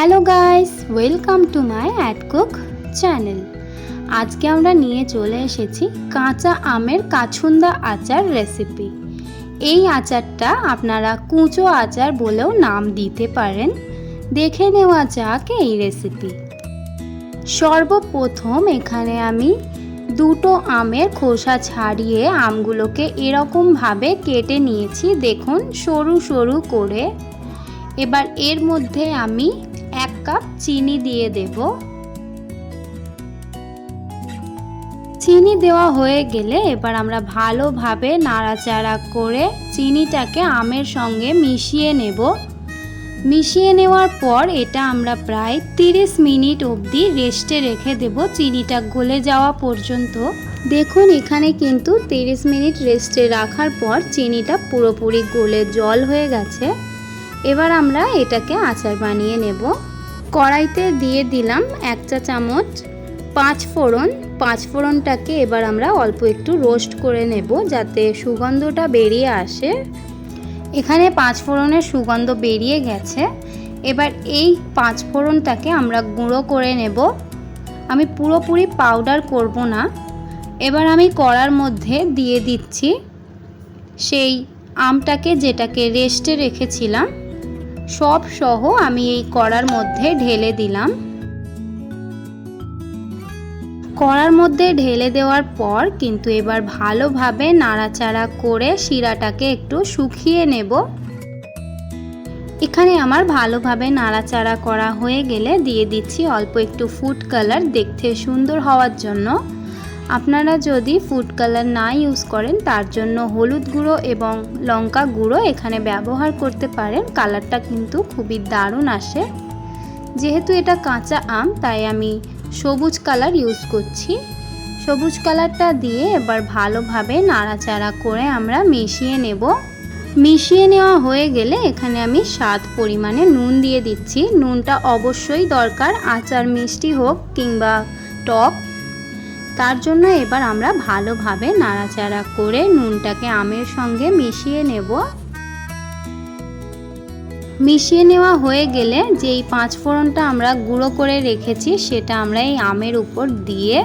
Hello guys, welcome to my ad cook channel. আজকে আমরা নিয়ে চলে এসেছি কাঁচা আমের কাছুন্দা আচার রেসিপি। এই আচারটা আপনারা কুঁচো আচার বলেও নাম দিতে পারেন। দেখে নেওয়া যাক এই রেসিপি। সর্বপ্রথম এখানে আমি দুটো আমের খোসা ছাড়িয়ে আমগুলোকে এরকমভাবে কেটে নিয়েছি, দেখুন, সরু সরু করে। এবার এর মধ্যে আমি কাপ চিনি দিয়ে দেব। চিনি দেওয়া হয়ে গেলে এবার আমরা ভালোভাবে নাড়াচাড়া করে চিনিটাকে আমের সঙ্গে মিশিয়ে নেব। মিশিয়ে নেওয়ার পর এটা আমরা প্রায় 30 মিনিট অবধি রেস্টে রেখে দেব। চিনিটা গলে যাওয়া পর্যন্ত। দেখুন, এখানে কিন্তু 30 মিনিট রেস্টে রাখার পর চিনিটা পুরোপুরি গলে জল হয়ে গেছে। এবার আমরা এটাকে আচার বানিয়ে নেব। কড়াইতে দিয়ে দিলাম এক চা চামচ পাঁচ ফোড়ন। পাঁচ ফোড়নটাকে এবার আমরা অল্প একটু রোস্ট করে নেব যাতে সুগন্ধটা বেরিয়ে আসে। এখানে পাঁচ ফোড়নের সুগন্ধ বেরিয়ে গেছে। এবার এই পাঁচ ফোড়নটাকে আমরা গুঁড়ো করে নেব। আমি পুরোপুরি পাউডার করব না। এবার আমি কড়ার মধ্যে দিয়ে দিচ্ছি সেই আমটাকে যেটাকে রেস্টে রেখেছিলাম। সব সহ আমি এই কড়ার মধ্যে ঢেলে দিলাম। কড়ার মধ্যে ঢেলে দেওয়ার পর কিন্তু এবার ভালোভাবে নাড়াচাড়া করে শিরাটাকে একটু শুকিয়ে নেব। এখানে আমার ভালোভাবে নাড়াচাড়া করা হয়ে গেলে দিয়ে দিচ্ছি অল্প একটু ফুড কালার দেখতে সুন্দর হওয়ার জন্য। আপনারা যদি ফুড কালার না ইউজ করেন, তার জন্য হলুদ গুঁড়ো এবং লঙ্কা গুঁড়ো এখানে ব্যবহার করতে পারেন। কালারটা কিন্তু খুবই দারুণ আসে। যেহেতু এটা কাঁচা আম, তাই আমি সবুজ কালার ইউজ করছি। সবুজ কালারটা দিয়ে এবার ভালোভাবে নাড়াচাড়া করে আমরা মিশিয়ে নেব। মিশিয়ে নেওয়া হয়ে গেলে এখানে আমি স্বাদ পরিমাণে নুন দিয়ে দিচ্ছি। নুনটা অবশ্যই দরকার, আচার মিষ্টি হোক কিংবা টক তার জন্য এবার আমরা ভালোভাবে নাড়াচাড়া করে নুনটাকে আমের সঙ্গে মিশিয়ে নেব। মিশিয়ে নেওয়া হয়ে গেলে যেই পাঁচ ফোড়নটা আমরা গুঁড়ো করে রেখেছি সেটা আমরা এই আমের উপর দিয়ে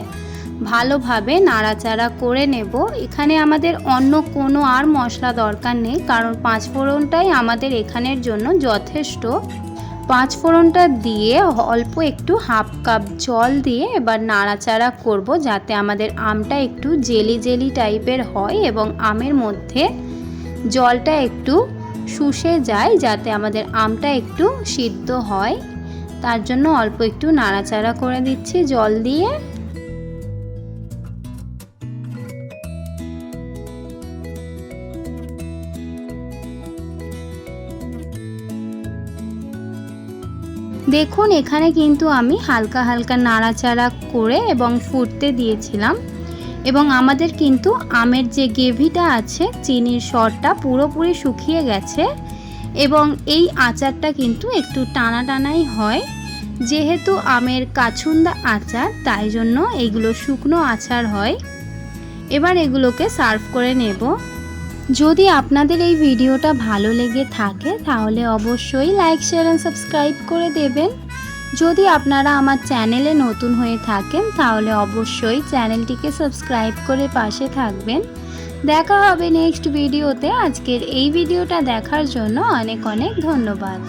ভালোভাবে নাড়াচাড়া করে নেব। এখানে আমাদের অন্য কোনো আর মশলা দরকার নেই, কারণ পাঁচ ফোড়নটাই আমাদের এখানের জন্য যথেষ্ট। পাঁচ ফোড়নটা দিয়ে অল্প একটু হাফ কাপ জল দিয়ে এবার নাড়াচাড়া করব যাতে আমাদের আমটা একটু জেলি জেলি টাইপের হয় এবং আমের মধ্যে জলটা একটু শুষে যায় যাতে আমাদের আমটা একটু সিদ্ধ হয়। তার জন্য অল্প একটু নাড়াচাড়া করে দিচ্ছি জল দিয়ে। দেখুন, এখানে কিন্তু আমি হালকা হালকা নাড়াচাড়া করে এবং ফুটতে দিয়েছিলাম। এবং আমাদের কিন্তু আমের যে গ্রেভিটা আছে, চিনির সরটা পুরোপুরি শুকিয়ে গেছে এবং এই আচারটা কিন্তু একটু টানা টানাই হয়। যেহেতু আমের কাছুন্দা আচার, তাই জন্য এগুলো শুকনো আচার হয়। এবার এগুলোকে সার্ভ করে নেব। যদি আপনাদের এই ভিডিওটা ভালো লেগে থাকে, তাহলে অবশ্যই লাইক শেয়ার অ্যান্ড সাবস্ক্রাইব করে দেবেন। যদি আপনারা আমার চ্যানেলে নতুন হয়ে থাকেন, তাহলে অবশ্যই চ্যানেলটিকে সাবস্ক্রাইব করে পাশে থাকবেন। দেখা হবে নেক্সট ভিডিওতে আজকের এই ভিডিওটা দেখার জন্য অনেক অনেক ধন্যবাদ।